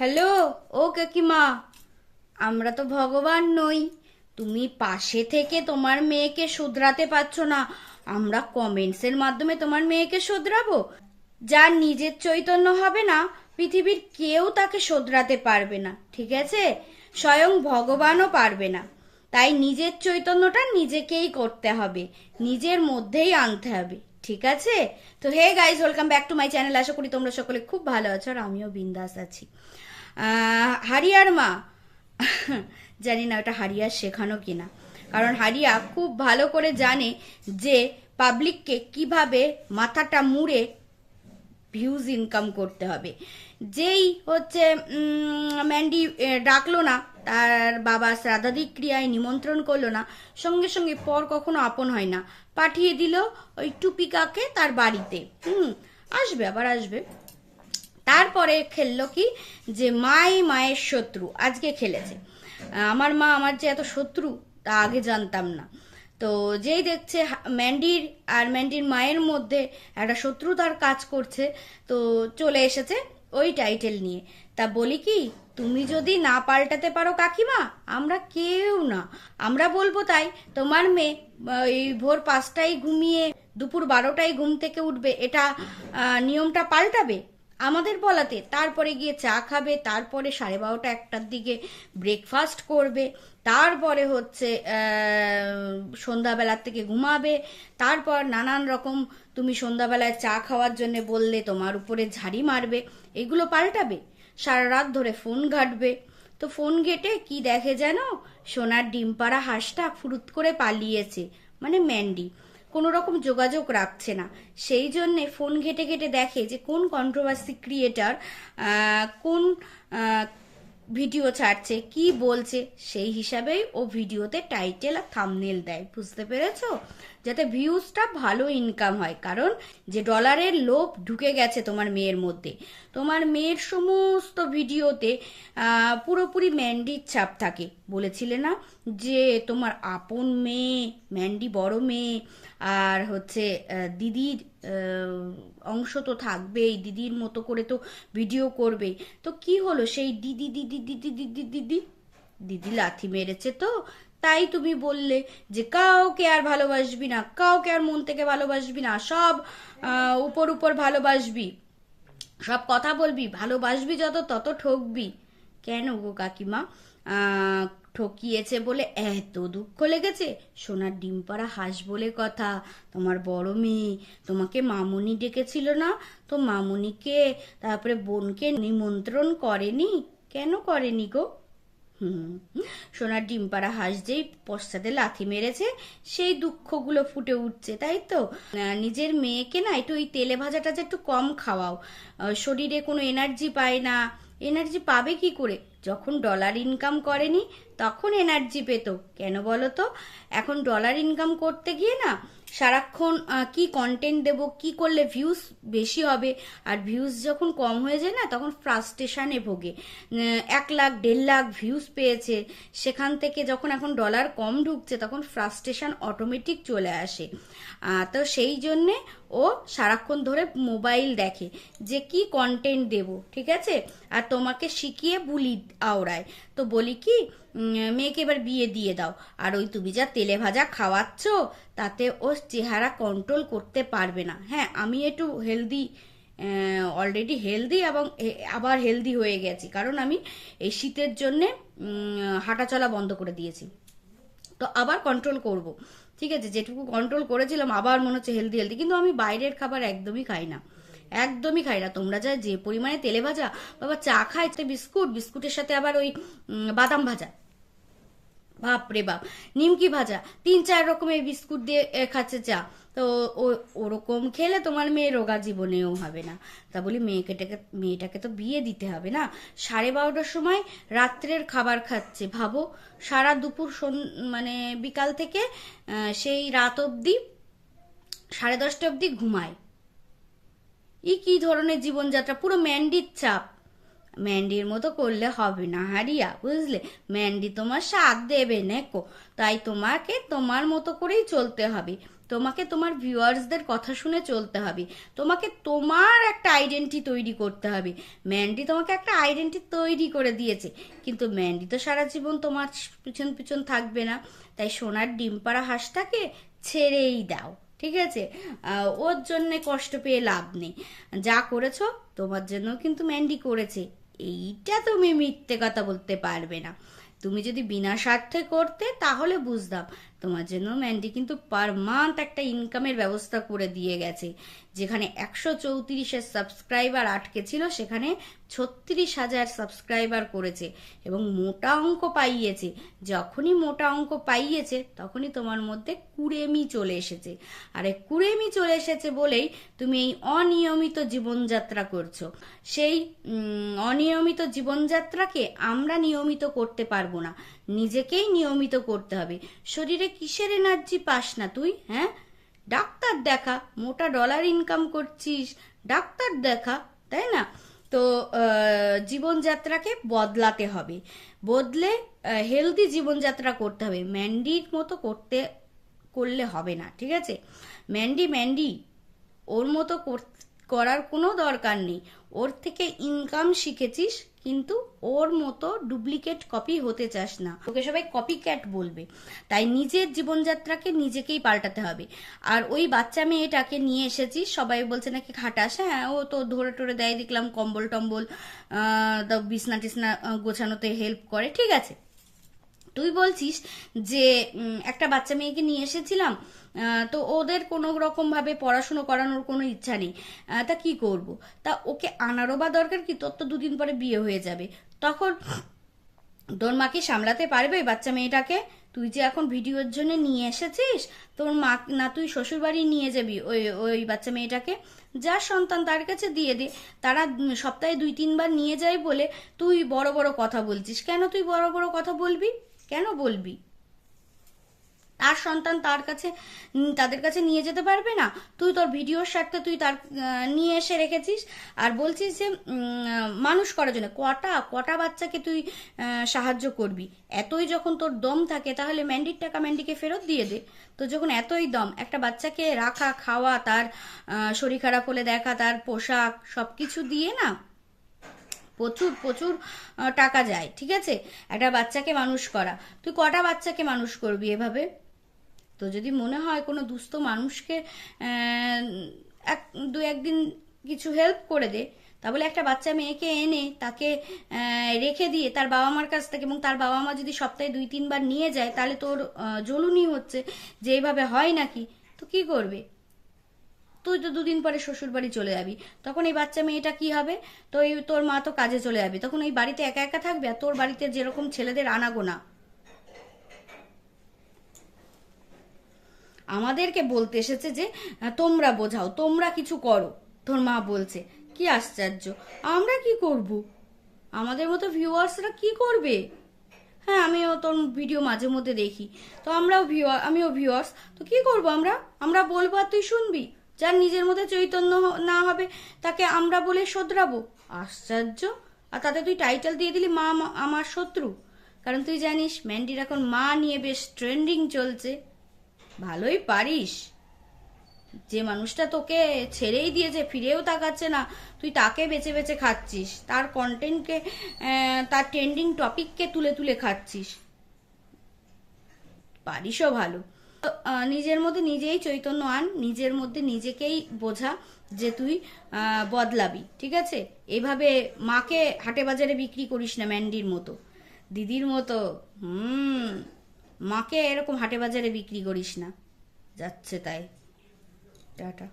Hello, ও কাকিমা। আমরা তো ভগবান নই। তুমি পাশে থেকে তোমার মেয়েকে শুধরাতে পারছ না। আমরা কমেন্টসের মাধ্যমে তোমার মেয়েকে শুধরাবো। যার নিজের চৈতন্য হবে না, পৃথিবীর কেউ তাকে শোধরাতে পারবে না, ঠিক আছে? স্বয়ং ভগবানও পারবে না। তাই নিজের চৈতন্যটা নিজেকেই করতে হবে। নিজের মধ্যেই আনতে হবে, ঠিক আছে? তো hey guys welcome back to my channel আশা করি তোমরা সকলে খুব ভালো আছো আর আমিও বিন্দাস আছি। হারিয়ার মা। জানি না ওটা হারিয়ার শেখানো কিনা। কারণ হারিয়া খুব ভালো করে জানে যে পাবলিককে কীভাবে মাথাটা মুড়ে ভিউজ ইনকাম করতে হবে। যেই হচ্ছে ম্যান্ডি ডাকলো না, তার বাবা শ্রাদ্ধাদিক ক্রিয়ায় নিমন্ত্রণ করল না, সঙ্গে সঙ্গে পর কখনো আপন হয় না। পাঠিয়ে দিল ওই টুপিকাকে তার বাড়িতে। হুম, আসবে, আবার আসবে। তারপরে খেললো কি? যে মাই মায়ের শত্রু, আজকে খেলেছে। আমার মা আমার যে এত শত্রু, তা আগে জানতাম না। তো যেই দেখছে ম্যান্ডির আর ম্যান্ডির মায়ের মধ্যে একটা শত্রুতার কাজ করছে, তো চলে এসেছে ওই টাইটেল নিয়ে। তা বলি কি, তুমি যদি না পাল্টাতে পারো কাকিমা, আমরা কেউ না। আমরা বলব তাই, তোমার মেয়ে ওই ভোর পাঁচটায় ঘুমিয়ে দুপুর বারোটায় ঘুম থেকে উঠবে, এটা নিয়মটা পাল্টাবে? আমাদের বলাতে, তারপরে গিয়ে চা খাবে, তারপরে সাড়ে বারোটা একটার দিকে ব্রেকফাস্ট করবে, তারপরে হচ্ছে সন্ধ্যাবেলার থেকে ঘুমাবে, তারপর নানান রকম তুমি সন্ধ্যাবেলায় চা খাওয়ার জন্য বললে তোমার উপরে ঝাড়ি মারবে, এগুলো পাল্টাবে। সারা রাত ধরে ফোন ঘাটবে। তো ফোন ঘেটে কি দেখে যেন, সোনার ডিম পাড়া হাঁসটা ফুরুত করে পালিয়েছে মানে ম্যান্ডি। কোনো রকম যোগাযোগ রাখছে না। সেই জন্যে ফোন ঘেটে ঘেটে দেখে যে কোন কন্ট্রোভার্সি ক্রিয়েটার কোন ভিডিও ছাড়ছে, কি বলছে, সেই হিসাবেই ও ভিডিওতে টাইটেল আর থামনেল দেয়, বুঝতে পেরেছ? যাতে ভিউজটা ভালো ইনকাম হয়, কারণ যে ডলারের লোভ ঢুকে গেছে তোমার মেয়ের মধ্যে। তোমার মেয়ের সমস্ত ভিডিওতে পুরোপুরি ম্যান্ডির ছাপ থাকে। বলেছিলে না যে তোমার আপন মেয়ে ম্যান্ডি বড় মেয়ে, আর হচ্ছে দিদির অংশ তো থাকবেই দিদির মতো করে তো ভিডিও করবেই তো কি হলো? সেই দিদি দিদি দিদি দিদি দিদি দিদি লাথি মেরেছে তো? তাই তুমি বললে যে কাউকে আর ভালোবাসবি না, কাউকে আর মন থেকে ভালোবাসবি না, সব উপর উপর ভালোবাসবি। সব কথা বলবি, ভালোবাসবি যত, তত ঠকবি। কেন গো কাকিমা? ঠকিয়েছে বলে এত দুঃখ লেগেছে? সোনার ডিম পাড়া হাঁস বলে কথা। তোমার বড় মেয়ে, তোমাকে মামুনি ডেকেছিল না? তো মামুনিকে, তারপরে বোনকে নিমন্ত্রণ করেনি? কেন করেনি গো? সোনার ডিম পাড়া হাঁস যেই পশ্চাতে লাথি মেরেছে, সেই দুঃখগুলো ফুটে উঠছে, তাই তো? নিজের মেয়েকে না একটু ওই তেলে ভাজা টাজা একটু কম খাওয়াও। শরীরে কোনো এনার্জি পায় না। এনার্জি পাবে কি করে? যখন ডলার ইনকাম করেনি, তখন এনার্জি পেত। কেন বলো তো এখন ডলার ইনকাম করতে গিয়ে না সারাক্ষণ কি কন্টেন্ট দেব, কি করলে ভিউজ বেশি হবে, আর ভিউজ যখন কম হয়ে যায় না, তখন ফ্রাস্ট্রেশনে ভোগে। এক লাখ, দেড় লাখ ভিউজ পেয়েছে, সেখান থেকে যখন এখন ডলার কম ঢুকছে, তখন ফ্রাস্ট্রেশন অটোমেটিক চলে আসে। তো সেই জন্যে ও সারাক্ষণ ধরে মোবাইল দেখে যে কি কন্টেন্ট দেব, ঠিক আছে? আর তোমাকে শিখিয়ে বুলি আওড়ায়। তো বলি কি মেয়েকে এবার বিয়ে দিয়ে দাও। আর ওই তুমি যা তেলে ভাজা খাওয়াচ্ছ, তাতে ও চেহারা কন্ট্রোল করতে পারবে না। হ্যাঁ আমি একটু হেলদি অলরেডি হেলদি এবং আবার হেলদি হয়ে গেছি। কারণ আমি এই শীতের জন্যে হাঁটাচলা বন্ধ করে দিয়েছি। তো আবার কন্ট্রোল করব। ঠিক আছে, যেটুকু কন্ট্রোল করেছিলাম, আবার মনে হচ্ছে হেলদি হেলদি কিন্তু আমি বাইরের খাবার একদমই খাই না। একদমই খাই না। তোমরা যা যে পরিমাণে তেলে ভাজা, বাবা চা খায়, বিস্কুট, বিস্কুটের সাথে আবার ওই বাদাম ভাজা। বাপরে বাপ। নিমকি ভাজা, তিন, চার রকমের বিস্কুট দিয়ে খাচ্ছে চা। তো ও, ওরকম খেলে তোমার মেয়ে রোগা জীবনেও হবে না। তা বলি মেয়েকেটাকে মেয়েটাকে তো বিয়ে দিতে হবে না। সাড়ে বারোটার সময় রাত্রের খাবার খাচ্ছে। ভাবো, সারা দুপুর মানে বিকাল থেকে সেই রাত অবধি, সাড়ে দশটা অবধি ঘুমায়। ই কি ধরনের জীবনযাত্রা? পুরো ম্যান্ডির চাপ। ম্যান্ডির মতো করলে হবে না, হারিয়া, বুঝলে? ম্যান্ডি তোমার সাথ দেবে, নেকো। তাই তোমাকে তোমার মতো করেই চলতে হবে। তোমাকে তোমার ভিউয়ার্সদের কথা শুনে চলতে হবে। তোমাকে তোমার একটা আইডেন্টি তৈরি করতে হবে। ম্যান্ডি তোমাকে একটা আইডেন্টি তৈরি করে দিয়েছে। কিন্তু ম্যান্ডি তো সারা জীবন তোমার পিছন পিছন থাকবে না। তাই সোনার ডিম পাড়া হাঁসটাকে ছেড়েই দাও, ঠিক আছে? ওর জন্যে কষ্ট পেয়ে লাভ নেই। যা করেছ, তোমার জন্য কিন্তু ম্যান্ডি করেছে। এইটা তুমি মিথ্যে কথা বলতে পারবে না। তুমি যদি বিনা স্বার্থে করতে তাহলে বুঝতাম। তোমার জন্য ম্যান্ডি কিন্তু পার মান্থ একটা ইনকামের ব্যবস্থা করে দিয়ে গেছে। যেখানে একশো চৌত্রিশের সাবস্ক্রাইবার আটকে ছিল, সেখানে ছত্রিশ হাজার সাবস্ক্রাইবার করেছে এবং মোটা অঙ্ক পাইয়েছে। যখনই মোটা অঙ্ক পাইয়েছে, তখনই তোমার মধ্যে কুড়েমি চলে এসেছে। আর এই কুড়েমি চলে এসেছে বলেই তুমি এই অনিয়মিত জীবনযাত্রা করছ। সেই অনিয়মিত জীবনযাত্রাকে আমরা নিয়মিত করতে পারব না। নিজেকেই নিয়মিত করতে হবে। শরীরে কিসের এনার্জি পাস না তুই হ্যাঁ? ডাক্তার দেখা, মোটা ডলার ইনকাম করছিস, ডাক্তার দেখা, তাই না? তো জীবনযাত্রাকে বদলাতে হবে। বদলে হেলদি জীবনযাত্রা করতে হবে। ম্যান্ডির মতো করতে, করলে হবে না, ঠিক আছে? ম্যান্ডি ম্যান্ডি ওর মতো করার কোনো দরকার নেই। ওর থেকে ইনকাম শিখেছিস, কিন্তু ওর মতো ডুপ্লিকেট কপি হতে চাস না। ওকে সবাই কপি ক্যাট বলবে। তাই নিজের জীবনযাত্রাকে নিজেকেই পাল্টাতে হবে। আর ওই বাচ্চা মেয়েটাকে নিয়ে এসেছিস, সবাই বলছে নাকি খাটাস। হ্যাঁ ও তো ধরে টরে দেয়, দেখলাম কম্বল টম্বল বিছনা টিসনা গোছানোতে হেল্প করে। ঠিক আছে। তুই বলছিস যে একটা বাচ্চা মেয়েকে নিয়ে এসেছিলাম তো ওদের কোনো রকম ভাবে পড়াশুনো করানোর কোনো ইচ্ছা নেই তা কি করব? তা ওকে আনারও বা দরকার কি? তোর তো দুদিন পরে বিয়ে হয়ে যাবে। তখন তোর মা কি সামলাতে পারবে বাচ্চা মেয়েটাকে? তুই যে এখন ভিডিওর জন্য নিয়ে এসেছিস, তোর মা না তুই শ্বশুর বাড়ি নিয়ে যাবি ওই ওই বাচ্চা মেয়েটাকে? যার সন্তান তার কাছে দিয়ে দে, তারা সপ্তাহে দুই তিনবার নিয়ে যায় বলে তুই বড় বড় কথা বলছিস। কেন তুই বড় বড় কথা বলবি? কেন বলবি? তার সন্তান তার কাছে তাদের কাছে নিয়ে যেতে পারবে না? তুই তোর ভিডিওর স্বার্থে তুই তার নিয়ে এসে রেখেছিস আর বলছিস যে মানুষ করার জন্য। কটা কটা বাচ্চাকে তুই সাহায্য করবি? এতই যখন তোর দম থাকে, তাহলে ম্যান্ডির টাকা ম্যান্ডিকে ফেরত দিয়ে দে। তো যখন এতই দম, একটা বাচ্চাকে রাখা, খাওয়া, তার শরীর খারাপ হলে দেখা, তার পোশাক সব কিছু দিয়ে না প্রচুর প্রচুর টাকা যায়, ঠিক আছে? একটা বাচ্চাকে মানুষ করা। তুই কটা বাচ্চাকে মানুষ করবি এভাবে? তো যদি মনে হয় কোনো দুস্থ মানুষকে এক, দু একদিন কিছু হেল্প করে দে, তাহলে একটা বাচ্চা মেয়েকে এনে তাকে রেখে দিয়ে তার বাবা মার কাছ থেকে এবং তার বাবা মা যদি সপ্তাহে দুই, তিনবার নিয়ে যায়, তাহলে তোর জ্বলুনি হচ্ছে যে এইভাবে হয় নাকি? তো কি করবে? তুই তো দুদিন পরে শ্বশুর বাড়ি চলে যাবি। তখন এই বাচ্চা মেয়েটা কি হবে? তো এই তোর মা তো কাজে চলে যাবে। তখন এই বাড়িতে একা একা থাকবে আর তোর বাড়িতে যেরকম ছেলেদের আনাগোনা? আমাদেরকে বলতে এসেছে যে তোমরা বোঝাও, তোমরা কিছু করো। তোর মা বলছে, কি আশ্চর্য, আমরা কি করব? আমাদের মতো ভিউয়ার্সরা কি করবে? হ্যাঁ আমিও তোর ভিডিও মাঝে মধ্যে দেখি। তো আমরাও ভিউয়ার আমিও ভিউয়ার্স তো কি করব আমরা? আমরা বলব আর তুই শুনবি। যার নিজের মধ্যে চৈতন্য না হবে, তাকে আমরা বলে শোধরাবো। আশ্চর্য। আর তাতে তুই টাইটেল দিয়ে দিলি, মা আমার শত্রু। কারণ তুই জানিস ম্যান্ডির এখন মা নিয়ে বেশ ট্রেন্ডিং চলছে। ভালোই পারিস। যে মানুষটা তোকে ছেড়েই দিয়েছে, ফিরেও তাকাচ্ছে না, তুই তাকে বেছে বেছে খাচ্ছিস। তার কন্টেন্টকে তার ট্রেন্ডিং টপিককে তুলে তুলে খাচ্ছিস। পারিসও ভালো। নিজের মধ্যে নিজেই চৈতন্য আন, নিজের মধ্যে নিজেকেই বোঝা যে তুই বদলাবি, ঠিক আছে? এভাবে মাকে হাটে বাজারে বিক্রি করিস না ম্যান্ডির মতো। দিদির মতো, হুম, মাকে এরকম হাটে বাজারে বিক্রি করিস না। যাচ্ছে তাই। টাটা।